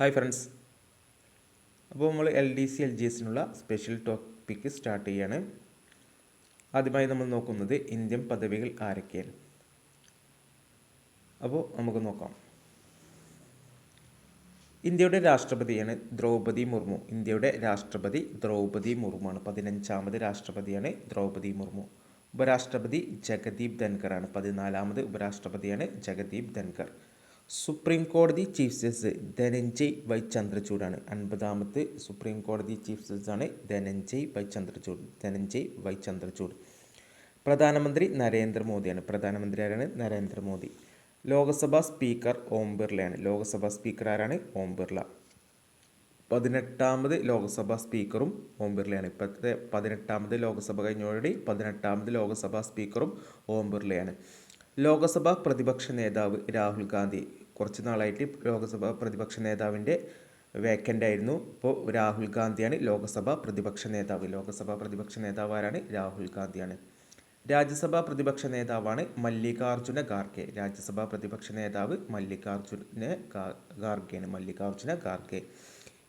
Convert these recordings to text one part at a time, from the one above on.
Hi friends അപ്പോൾ നമ്മൾ L D C L G എസിനുള്ള special topic start ചെയ്യാണ്. ആദ്യമായി നമ്മൾ നോക്കുന്നത് ഇന്ത്യൻ പദവികൾ ആരൊക്കെയാണ്? അപ്പോൾ നമുക്ക് നോക്കാം. ഇന്ത്യയുടെ രാഷ്ട്രപതിയാണ് ദ്രൗപദി മുർമു. ഇന്ത്യയുടെ രാഷ്ട്രപതി ദ്രൗപദി മുർമുവാണ്. പതിനഞ്ചാമത് രാഷ്ട്രപതിയാണ് ദ്രൗപദി മുർമു. ഉപരാഷ്ട്രപതി ജഗദീപ് ധൻഖറാണ് പതിനാലാമത് ഉപരാഷ്ട്രപതിയാണ് ജഗദീപ് ധൻഖർ. സുപ്രീം കോടതി ചീഫ് ജസ്റ്റിസ് ധനഞ്ജയ് വൈ ചന്ദ്രചൂഡാണ് അൻപതാമത്തെ സുപ്രീം കോടതി ചീഫ് ജസ്റ്റിസാണ് ധനഞ്ജയ് വൈ ചന്ദ്രചൂഡ് ധനഞ്ജയ് വൈ ചന്ദ്രചൂഡ് പ്രധാനമന്ത്രി നരേന്ദ്രമോദിയാണ്. പ്രധാനമന്ത്രി ആരാണ്? നരേന്ദ്രമോദി. ലോകസഭാ സ്പീക്കർ ഓം ബിർളയാണ്. ലോകസഭാ സ്പീക്കർ ആരാണ്? ഓം ബിർള. പതിനെട്ടാമത് ലോക്സഭാ സ്പീക്കറും ഓം ബിർളയാണ്. ഇപ്പോഴത്തെ പതിനെട്ടാമത് ലോക്സഭ കഴിഞ്ഞോടി പതിനെട്ടാമത് ലോക്സഭാ സ്പീക്കറും ഓം ബിർളയാണ്. ലോകസഭാ പ്രതിപക്ഷ നേതാവ് രാഹുൽ ഗാന്ധി. കുറച്ച് നാളായിട്ട് ലോകസഭാ പ്രതിപക്ഷ നേതാവിന്റെ വേക്കന്റ് ആയിരുന്നു. ഇപ്പോൾ രാഹുൽ ഗാന്ധിയാണ് ലോകസഭാ പ്രതിപക്ഷ നേതാവ്. ലോകസഭാ പ്രതിപക്ഷ നേതാവ് ആരാണ്? രാഹുൽ ഗാന്ധിയാണ്. രാജ്യസഭാ പ്രതിപക്ഷ നേതാവാണ് മല്ലികാർജുന ഖാർഗെ. രാജ്യസഭാ പ്രതിപക്ഷ നേതാവ് മല്ലികാർജുന ഖാർഗെയാണ്. മല്ലികാർജുന ഖാർഗെ.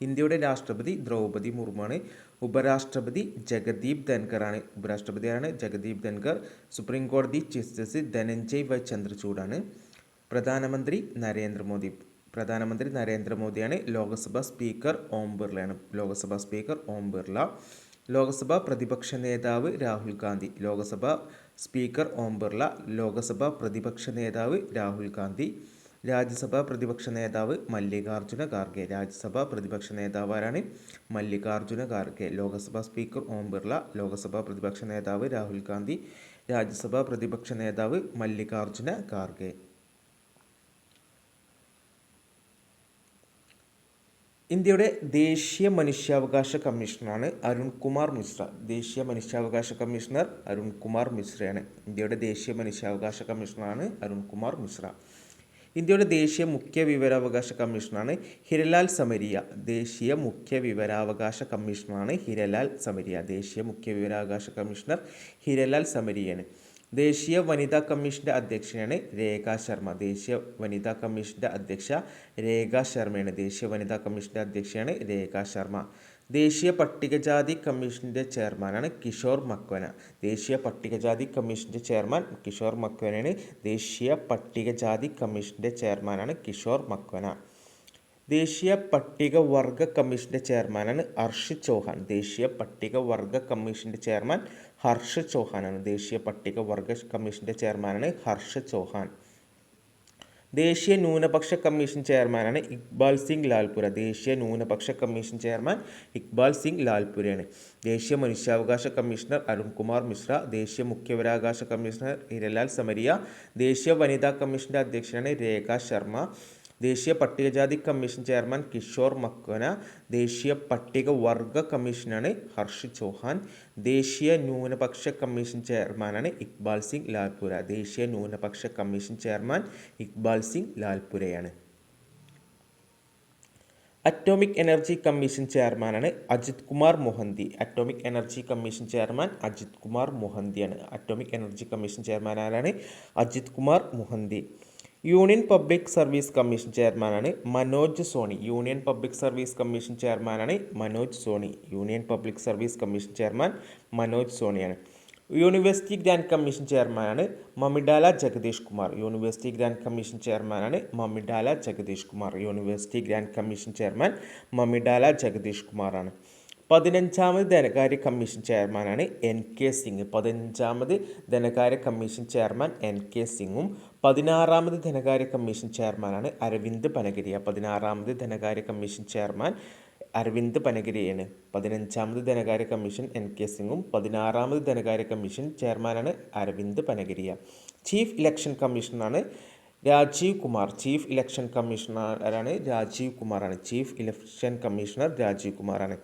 ഇന്ത്യയുടെ രാഷ്ട്രപതി ദ്രൗപദി മുർമുവാണ്. ഉപരാഷ്ട്രപതി ജഗദീപ് ധൻഖറാണ്. ഉപരാഷ്ട്രപതിയാണ് ജഗദീപ് ധൻഖർ. സുപ്രീം കോടതി ചീഫ് ജസ്റ്റിസ് ധനഞ്ജയ് വൈ ചന്ദ്രചൂഡാണ്. പ്രധാനമന്ത്രി നരേന്ദ്രമോദി. പ്രധാനമന്ത്രി നരേന്ദ്രമോദിയാണ് ലോക്സഭാ സ്പീക്കർ ഓം ബിർളയാണ് ലോക്സഭാ സ്പീക്കർ ഓം ബിർള. ലോക്സഭാ പ്രതിപക്ഷ നേതാവ് രാഹുൽ ഗാന്ധി. ലോക്സഭാ സ്പീക്കർ ഓം ബിർള. ലോക്സഭാ പ്രതിപക്ഷ നേതാവ് രാഹുൽ ഗാന്ധി. രാജ്യസഭാ പ്രതിപക്ഷ നേതാവ് മല്ലികാർജുന ഖാർഗെ. രാജ്യസഭാ പ്രതിപക്ഷ നേതാവാരാണ് മല്ലികാർജുന ഖാർഗെ. ലോക്സഭാ സ്പീക്കർ ഓം ബിർള. ലോക്സഭാ പ്രതിപക്ഷ നേതാവ് രാഹുൽ ഗാന്ധി. രാജ്യസഭാ പ്രതിപക്ഷ നേതാവ് മല്ലികാർജുന ഖാർഗെ. ഇന്ത്യയുടെ ദേശീയ മനുഷ്യാവകാശ കമ്മീഷണറാണ് അരുൺ കുമാർ മിശ്ര. ദേശീയ മനുഷ്യാവകാശ കമ്മീഷണർ അരുൺ കുമാർ മിശ്രയാണ്. ഇന്ത്യയുടെ ദേശീയ മനുഷ്യാവകാശ കമ്മീഷണറാണ് അരുൺ കുമാർ മിശ്ര. ഇന്ത്യയുടെ ദേശീയ മുഖ്യ വിവരാവകാശ കമ്മീഷണറാണ് ഹിരലാൽ സമരിയ. ദേശീയ മുഖ്യ വിവരാവകാശ കമ്മീഷണറാണ് ഹിരലാൽ സമരിയ. ദേശീയ മുഖ്യ വിവരാവകാശ കമ്മീഷണർ ഹിരലാൽ സമരിയാണ് ദേശീയ വനിതാ കമ്മീഷന്റെ അധ്യക്ഷനാണ് രേഖ ശർമ്മ. ദേശീയ വനിതാ കമ്മീഷന്റെ അധ്യക്ഷ രേഖ ശർമ്മയാണ്. ദേശീയ വനിതാ കമ്മീഷന്റെ അധ്യക്ഷയാണ് രേഖ ശർമ്മ. ദേശീയ പട്ടികജാതി കമ്മീഷന്റെ ചെയർമാനാണ് കിഷോർ മക്വന. ദേശീയ പട്ടികജാതി കമ്മീഷന്റെ ചെയർമാൻ കിഷോർ മക്വനയാണ്. ദേശീയ പട്ടികജാതി കമ്മീഷന്റെ ചെയർമാനാണ് കിഷോർ മക്വന. ദേശീയ പട്ടികവർഗ കമ്മീഷന്റെ ചെയർമാനാണ് അർഷിത് ചൗഹാൻ. ദേശീയ പട്ടികവർഗ കമ്മീഷന്റെ ചെയർമാൻ ഹർഷ ചൗഹാനാണ്. ദേശീയ പട്ടികവർഗ കമ്മീഷന്റെ ചെയർമാനാണ് ഹർഷ ചൗഹാൻ. ദേശീയ ന്യൂനപക്ഷ കമ്മീഷൻ ചെയർമാനാണ് ഇക്ബാൽ സിംഗ് ലാൽപുര. ദേശീയ ന്യൂനപക്ഷ കമ്മീഷൻ ചെയർമാൻ ഇക്ബാൽ സിംഗ് ലാൽപുരയാണ്. ദേശീയ മനുഷ്യാവകാശ കമ്മീഷണർ അരുൺകുമാർ മിശ്ര. ദേശീയ മുഖ്യവരാവകാശ കമ്മീഷണർ ഹിരലാൽ സമരിയ. ദേശീയ വനിതാ കമ്മീഷന്റെ അധ്യക്ഷനാണ് രേഖ ശർമ്മ. ദേശീയ പട്ടികജാതി കമ്മീഷൻ ചെയർമാൻ കിഷോർ മക്വന ദേശീയ പട്ടികവർഗ കമ്മീഷനാണ് ഹർഷ് ചൗഹാൻ ദേശീയ ന്യൂനപക്ഷ കമ്മീഷൻ ചെയർമാനാണ് ഇക്ബാൽ സിംഗ് ലാൽപുര ദേശീയ ന്യൂനപക്ഷ കമ്മീഷൻ ചെയർമാൻ ഇക്ബാൽ സിംഗ് ലാൽപുരയാണ്. അറ്റോമിക് എനർജി കമ്മീഷൻ ചെയർമാനാണ് Ajit Kumar Mohanty. Atomic energy commission chairman Ajit Kumar മൊഹന്തിയാണ്. Atomic energy commission chairman ആരാണ് Ajit Kumar Mohanty. Union public service commission ചെയർമാനാണ് Manoj Soni. Union public service commission ചെയർമാനാണ് Manoj Soni. Union public service commission chairman Manoj സോണിയാണ്. University grand commission ചെയർമാനാണ് Mamidala Jagadesh Kumar. University grand commission ചെയർമാനാണ് Mamidala Jagadesh Kumar. University grand commission chairman Mamidala Jagadesh കുമാറാണ്. പതിനഞ്ചാമത് ധനകാര്യ commission ചെയർമാനാണ് N K Singh. പതിനഞ്ചാമത് ധനകാര്യ commission chairman N K സിംഗും പതിനാറാമത് ധനകാര്യ കമ്മീഷൻ ചെയർമാനാണ് അരവിന്ദ് പനഗിരിയ പതിനാറാമത് ധനകാര്യ കമ്മീഷൻ ചെയർമാൻ അരവിന്ദ് പനഗിരിയാണ്. പതിനഞ്ചാമത് ധനകാര്യ കമ്മീഷൻ എൻ കെ സിംഗും പതിനാറാമത് ധനകാര്യ കമ്മീഷൻ ചെയർമാനാണ് അരവിന്ദ് പനഗിരിയ ചീഫ് ഇലക്ഷൻ കമ്മീഷണറാണ് രാജീവ് കുമാർ. ചീഫ് ഇലക്ഷൻ കമ്മീഷണറാണ് രാജീവ് കുമാറാണ്. ചീഫ് ഇലക്ഷൻ കമ്മീഷണർ രാജീവ് കുമാറാണ്.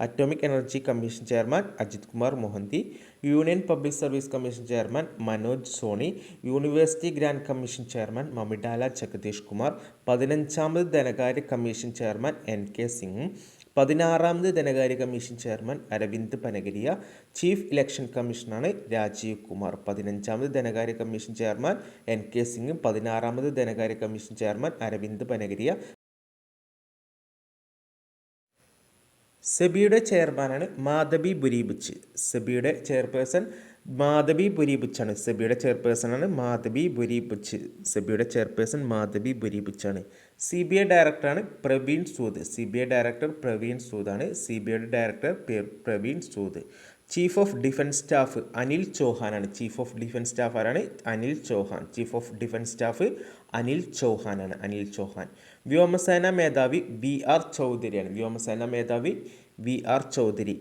Atomic energy commission chairman Ajit Kumar Mohanty union public service commission chairman Manoj Soni university grand commission chairman Mamidala Jagadesh Kumar പതിനഞ്ചാമത് ധനകാര്യ commission chairman N K സിംഗും പതിനാറാമത് ധനകാര്യ commission chairman Arvind Panagariya chief election കമ്മീഷനാണ് രാജീവ് കുമാർ പതിനഞ്ചാമത് ധനകാര്യ commission chairman N K Singh പതിനാറാമത് ധനകാര്യ commission chairman Arvind Panagariya സെബിയുടെ ചെയർമാനാണ് മാധബി ബുരീബുച്ച് സെബിയുടെ ചെയർപേഴ്സൺ മാധബി ബുരീബുച്ചാണ് സെബിയുടെ ചെയർപേഴ്സണാണ് മാധബി ബുരീബുച്ച് സെബിയുടെ ചെയർപേഴ്സൺ മാധബി ബുരീബുച്ചാണ് സി ബി ഐ ഡയറക്ടറാണ് Praveen Sood. C B I director Praveen സൂദാണ്. C B ഐയുടെ director Praveen Sood. Chief of defence staff Anil ചൗഹാനാണ്. Chief of defence staff ആരാണ്? Anil Chauhan. Chief of defence staff Anil ചൗഹാനാണ്. Anil Chauhan. വ്യോമസേന മേധാവി V R ചൗധരിയാണ്. വ്യോമസേന മേധാവി V R Chaudhary.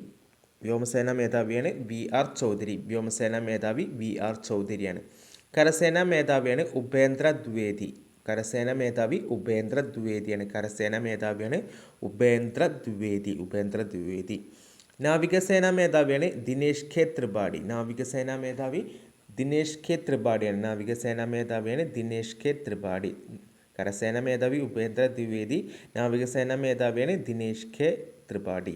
വ്യോമസേന മേധാവിയാണ് V R Chaudhary. വ്യോമസേന മേധാവി V R ചൗധരിയാണ്. കരസേന മേധാവിയാണ് ഉപേന്ദ്ര ദ്വേദി കരസേന മേധാവി ഉപേന്ദ്ര ദ്വേദിയാണ് കരസേന മേധാവിയാണ് ഉപേന്ദ്ര ദ്വേദി ഉപേന്ദ്ര ദ്വിവേദി. നാവികസേന മേധാവിയാണ് ദിനേശ് ഖേ ത്രിപാഠി നാവികസേനാ മേധാവി ദിനേശ് ഖേ ത്രിപാഠിയാണ് നാവികസേനാ മേധാവിയാണ് ദിനേഷ് ഖേ ത്രിപാഠി കരസേന മേധാവി ഉപേന്ദ്ര ദ്വിവേദി നാവികസേനാ മേധാവിയാണ് ദിനേഷ് കെ ത്രിപാഠി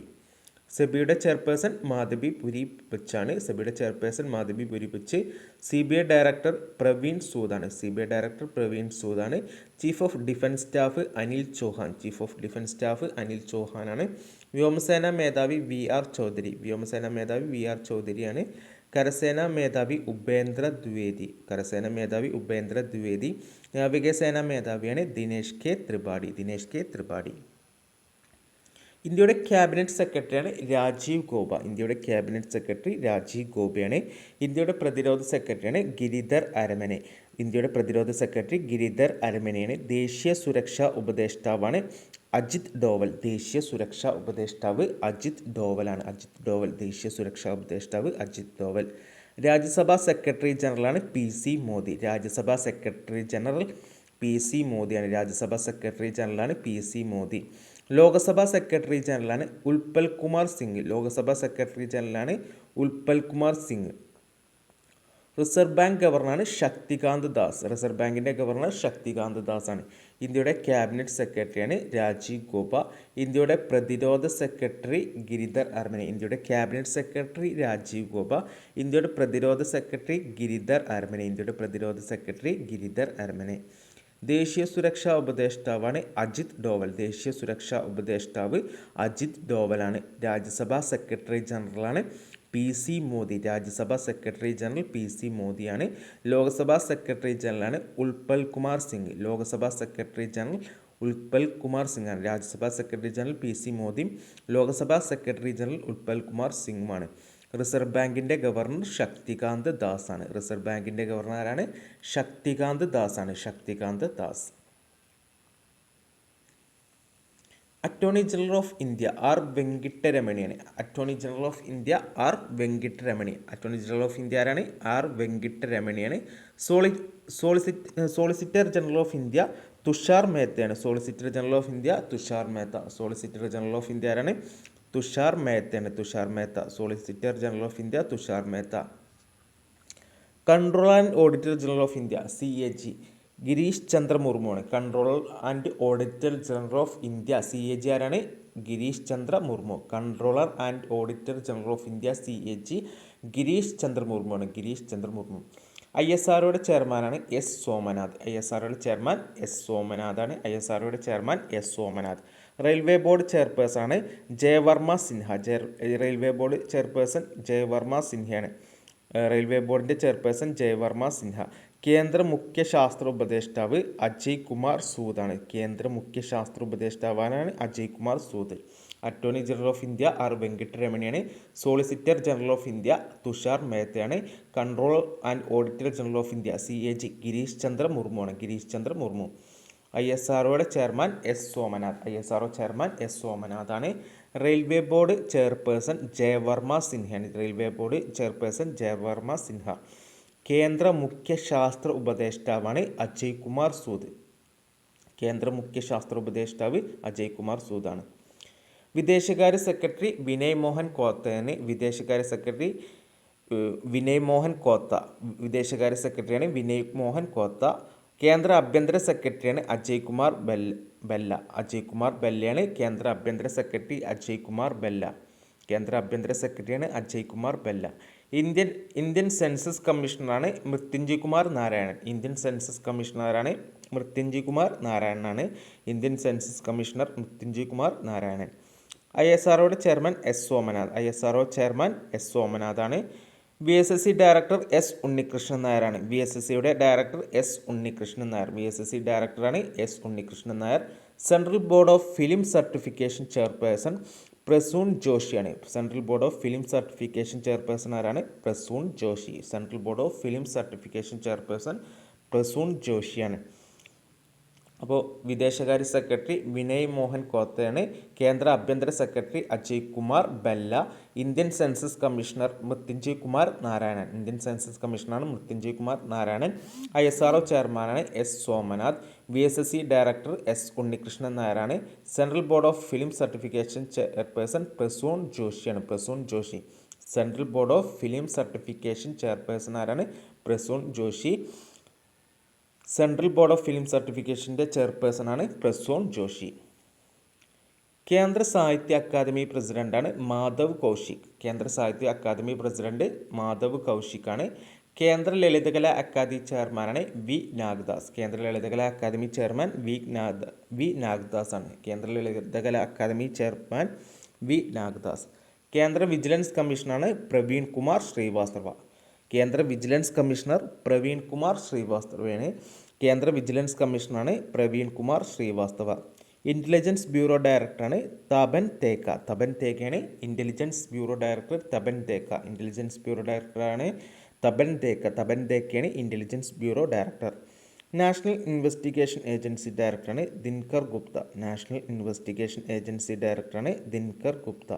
സെബിയുടെ ചെയർപേഴ്സൺ മാധവി പുരി ബച്ചാണ് സെബിയുടെ chairperson Madhabi Puri Buch C B I director Praveen സൂദാണ്. C B I director Praveen സൂദാണ്. Chief of defence staff Anil Chauhan. Chief of defence staff Anil ചൗഹാനാണ്. വ്യോമസേന മേധാവി വി ആർ ചൗധരി. വ്യോമസേന മേധാവി വി ആർ ചൗധരിയാണ്. കരസേന മേധാവി ഉപേന്ദ്ര ദ്വിവേദി. കരസേന മേധാവി ഉപേന്ദ്ര ദ്വിവേദി. നാവികസേന മേധാവിയാണ് ദിനേഷ് കെ ത്രിപാഠി. ദിനേഷ് കെ ത്രിപാഠി. ഇന്ത്യയുടെ ക്യാബിനറ്റ് സെക്രട്ടറിയാണ് രാജീവ് ഗോബ ഇന്ത്യയുടെ ക്യാബിനറ്റ് സെക്രട്ടറി രാജീവ് ഗോബയാണ് ഇന്ത്യയുടെ പ്രതിരോധ സെക്രട്ടറിയാണ് ഗിരിധർ അരമനെ. ഇന്ത്യയുടെ പ്രതിരോധ സെക്രട്ടറി ഗിരിധർ അരമനെയാണ്. ദേശീയ സുരക്ഷാ ഉപദേഷ്ടാവാണ് അജിത് ഡോവൽ ദേശീയ സുരക്ഷാ ഉപദേഷ്ടാവ് അജിത് ഡോവലാണ്. അജിത് ഡോവൽ ദേശീയ സുരക്ഷാ ഉപദേഷ്ടാവ് അജിത് ഡോവൽ. രാജ്യസഭാ സെക്രട്ടറി ജനറലാണ് P C Modi. Rajya Sabha secretary general P C മോദിയാണ്. രാജ്യസഭാ സെക്രട്ടറി ജനറലാണ് P C Modi. Lok Sabha secretary ജനറലാണ് ഉൽപൽ കുമാർ സിംഗ്. ലോകസഭാ സെക്രട്ടറി ജനറലാണ് ഉൽപൽ കുമാർ സിംഗ്. റിസർവ് ബാങ്ക് ഗവർണറാണ് ശക്തികാന്ത് ദാസ്. റിസർവ് ബാങ്കിന്റെ ഗവർണർ ശക്തികാന്ത് ദാസ് ആണ് ഇന്ത്യയുടെ ക്യാബിനറ്റ് സെക്രട്ടറിയാണ് രാജീവ് ഗോപ. ഇന്ത്യയുടെ പ്രതിരോധ സെക്രട്ടറി ഗിരിധർ അരമനെ ഇന്ത്യയുടെ ക്യാബിനറ്റ് സെക്രട്ടറി രാജീവ് ഗോപ. ഇന്ത്യയുടെ പ്രതിരോധ സെക്രട്ടറി ഗിരിധർ അരമനെ ഇന്ത്യയുടെ പ്രതിരോധ സെക്രട്ടറി ഗിരിധർ അരമനെ ദേശീയ സുരക്ഷാ ഉപദേഷ്ടാവാണ് അജിത് ഡോവൽ. ദേശീയ സുരക്ഷാ ഉപദേഷ്ടാവ് അജിത് ഡോവലാണ്. രാജ്യസഭാ സെക്രട്ടറി ജനറലാണ് P C Modi Rajya Sabha secretary general P C മോദിയാണ്. Lok Sabha secretary ജനറലാണ് Utpal Kumar Singh. Lok Sabha secretary general Utpal Kumar സിംഗാണ്. Rajya Sabha secretary general P C മോദിയും ലോക്സഭാ സെക്രട്ടറി ജനറൽ ഉൽപ്പൽ കുമാർ സിംഗുമാണ്. റിസർവ് ബാങ്കിന്റെ ഗവർണർ ശക്തികാന്ത് ദാസാണ്. റിസർവ് ബാങ്കിന്റെ ഗവർണറാണ് ശക്തികാന്ത് ദാസാണ്. Shaktikanta Das. Attorney general of India R വെങ്കിട്ടരമണിയാണ് attorney general of India R Venkataramani attorney general of India ആരാണ്? ആർ വെങ്കിട്ടരമണിയാണ് Soly solicit solicitor general of India Tushar മേത്തയാണ്. Solicitor general of India Tushar Mehta. Solicitor general of India ആരാണ്? Tushar മേത്തയാണ്. Tushar Mehta. Solicitor general of India Tushar Mehta. Controller and auditor general of India C A G Girish Chandra മുർമുവാണ്. Controller and auditor general of India C A G ആരാണ്? Girish Chandra Murmu. Controller and auditor general of India C A G Girish Chandra മുർമുവാണ്. Girish Chandra Murmu. I S ആർഒയുടെ ചെയർമാനാണ് S Somanath. I S ആർഒയുടെ chairman S സോമനാഥാണ്. I S ആർഒയുടെ chairman S Somanath. Railway board chairperson ആണ് Jaya Varma Sinha. Railway board chairperson Jaya Varma സിൻഹയാണ്. Railway ബോർഡിന്റെ chairperson Jaya Varma Sinha. കേന്ദ്ര മുഖ്യ ശാസ്ത്ര ഉപദേഷ്ടാവ് അജയ് കുമാർ സൂദാണ്. കേന്ദ്ര മുഖ്യ ശാസ്ത്ര ഉപദേഷ്ടാവാനാണ് Ajay Kumar Sood. Attorney general of India R വെങ്കിട്ടരമണിയാണ് solicitor general of India Tushar മേത്തയാണ്. Control and auditor general of India C A G Girish Chandra മുർമുവാണ്. ഗിരീഷ് ചന്ദ്ര മുർമു. ഐ എസ് ആർഒയുടെ chairman S Somanath. I S R O chairman S സോമനാഥാണ്. റെയിൽവേ ബോർഡ് ചെയർപേഴ്സൺ ജയവർമ്മ സിൻഹയാണ്. Railway board chairperson Jaya Varma Sinha. കേന്ദ്ര മുഖ്യ ശാസ്ത്ര ഉപദേഷ്ടാവാണ് അജയ് കുമാർ സൂദ്. കേന്ദ്ര മുഖ്യ ശാസ്ത്ര ഉപദേഷ്ടാവ് അജയ് കുമാർ സൂദാണ്. വിദേശകാര്യ സെക്രട്ടറി വിനയ് മോഹൻ കോത്തയാണ് വിദേശകാര്യ സെക്രട്ടറി വിനയ് മോഹൻ കോത്ത വിദേശകാര്യ സെക്രട്ടറിയാണ് വിനയ് മോഹൻ കോത്ത. കേന്ദ്ര ആഭ്യന്തര സെക്രട്ടറിയാണ് അജയ് കുമാർ ബെല്ല. ബെല്ല അജയ് കുമാർ ബെല്ലയാണ് കേന്ദ്ര ആഭ്യന്തര സെക്രട്ടറി അജയ് കുമാർ ബെല്ല. കേന്ദ്ര ആഭ്യന്തര സെക്രട്ടറിയാണ് Ajay Kumar Bhalla. Indian Indian census കമ്മീഷണറാണ് Mrityunjay Kumar Narayanan. Indian census കമ്മീഷണറാണ് Mrityunjay Kumar നാരായണനാണ് Indian census commissioner Mrityunjay Kumar Narayanan. I S ആർഒയുടെ chairman S Somanath. I S R O chairman S സോമനാഥാണ് V S S C director S Unnikrishnan നായരാണ് V S S സിയുടെ director S Unnikrishnan Nair. V S S C ഡയറക്ടറാണ് S Unnikrishnan Nair. Central board of film certification chairperson Prasoon ജോഷിയാണ് central board of film certification chairperson ആരാണ്? Prasoon Joshi. Central board of film certification chairperson Prasoon ജോഷിയാണ്. അപ്പോൾ വിദേശകാര്യ secretary Vinay Mohan കോത്തയാണ് കേന്ദ്ര ആഭ്യന്തര secretary Ajay Kumar Bhalla Indian census commissioner Mrityunjay Kumar Narayanan. Indian census കമ്മീഷണറാണ് Mrityunjay Kumar Narayanan. I S R O ചെയർമാനാണ് S Somanath. V S S C director S Unnikrishnan നായരാണ്. Central board of film certification chairperson Prasoon ജോഷിയാണ്. Prasoon Joshi. Central board of film certification chairperson ആരാണ്? Prasoon Joshi. Central board of film സർട്ടിഫിക്കേഷന്റെ ചെയർപേഴ്സണാണ് പ്രസോൺ ജോഷി. കേന്ദ്ര Sahitya academy പ്രസിഡന്റാണ് മാധവ് കൗശിക്. കേന്ദ്ര Sahitya academy president Madhav കൗശിക്കാണ്. കേന്ദ്ര Lalit Kala Akademi chairman V Nagdas. കേന്ദ്ര Lalit Kala Akademi chairman V Nag V Nagdas ആണ് കേന്ദ്ര ലളിതകലാ അക്കാദമി ചെയർമാൻ വി നാഗ്ദാസ്. കേന്ദ്ര വിജിലൻസ് കമ്മീഷനാണ് പ്രവീൺ കുമാർ ശ്രീവാസ്തവ. കേന്ദ്ര വിജിലൻസ് കമ്മീഷണർ പ്രവീൺ കുമാർ ശ്രീവാസ്തവയാണ് കേന്ദ്ര vigilance കമ്മീഷണറാണ് Praveen Kumar Srivastava. Intelligence bureau ഡയറക്ടറാണ് Tapan തേക്ക. Tapan തേക്കയാണ് intelligence bureau director Tapan തേക്ക. Intelligence bureau ഡയറക്ടറാണ് Tapan തേക്ക. Tapan തേക്കയാണ് intelligence bureau director national investigation agency ഡയറക്ടറാണ് Dinkar Gupta. National investigation agency ഡയറക്ടറാണ് Dinkar Gupta.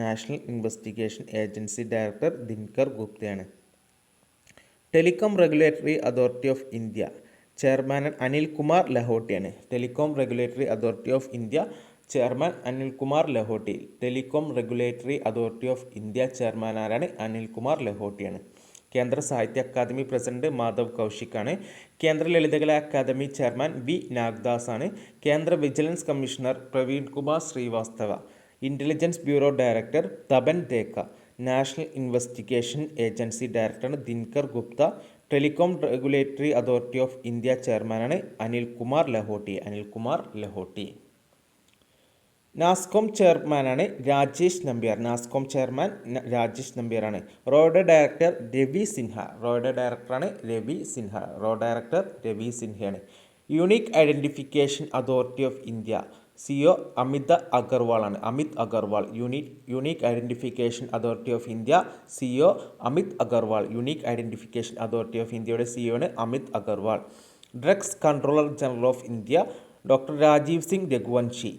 National investigation agency director Dinkar ഗുപ്തയാണ്. Telecom regulatory authority of India chairman Anil Kumar ലഹോട്ടിയാണ്. Telecom regulatory authority of India chairman Anil Kumar Lahoti. Telecom regulatory authority of India chairman ആരാണ് അനിൽ കുമാർ ലഹോട്ടിയാണ്. കേന്ദ്ര Sahitya academy president Madhav കൗശിക്കാണ്. കേന്ദ്ര Lalit Kala academy chairman V Nagdas ആണ് കേന്ദ്ര vigilance commissioner Praveen Kumar Srivastava. Intelligence bureau director Tapan Deka. National investigation agency director Dinkar Gupta telecom regulatory authority of India ചെയർമാനാണ് Anil Kumar Lahoti. Anil Kumar Lahoti. NASSCOM ചെയർമാനാണ് Rajesh Nambiar. NASSCOM chairman Rajesh നമ്പ്യാറാണ്. റോയുടെ director Ravi Sinha. റോയുടെ ഡയറക്ടറാണ് രവി സിൻഹ. റോ director Ravi സിൻഹയാണ്. Unique identification authority of India. CEO Amit അഗർവാളാണ്. Amit Agarwal unique unique identification authority of India CEO Amit Agarwal unique identification authority of ഇന്ത്യയുടെ CEO ആണ് Amit Agarwal. Drugs controller general of India doctor Rajeev Singh Raghuvanshi.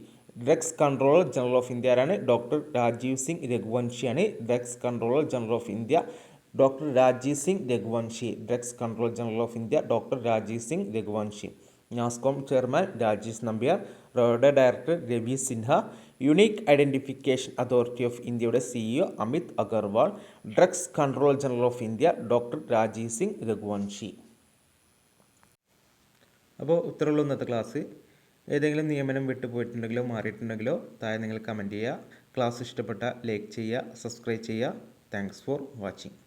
Drugs controller general of India ആരാണ്? Doctor Rajeev Singh രഘുവൻഷിയാണ് drugs controller general of India. Doctor Rajeev Singh Raghuvanshi drugs control general of India doctor Rajeev Singh Raghuvanshi. NASSCOM chairman Rajesh Nambiar റോയുടെ director Ravi Sinha unique identification authority of ഇന്ത്യയുടെ CEO Amit Agarwal drugs control general of India doctor Rajeev Singh Raghuvanshi. അപ്പോൾ ഉത്തരവുള്ള ഇന്നത്തെ class ഏതെങ്കിലും നിയമനം വിട്ടുപോയിട്ടുണ്ടെങ്കിലോ മാറിയിട്ടുണ്ടെങ്കിലോ താഴെ നിങ്ങൾ comment ചെയ്യുക. Class ഇഷ്ടപ്പെട്ട ലൈക്ക് ചെയ്യുക സബ്സ്ക്രൈബ് ചെയ്യുക. Thanks for watching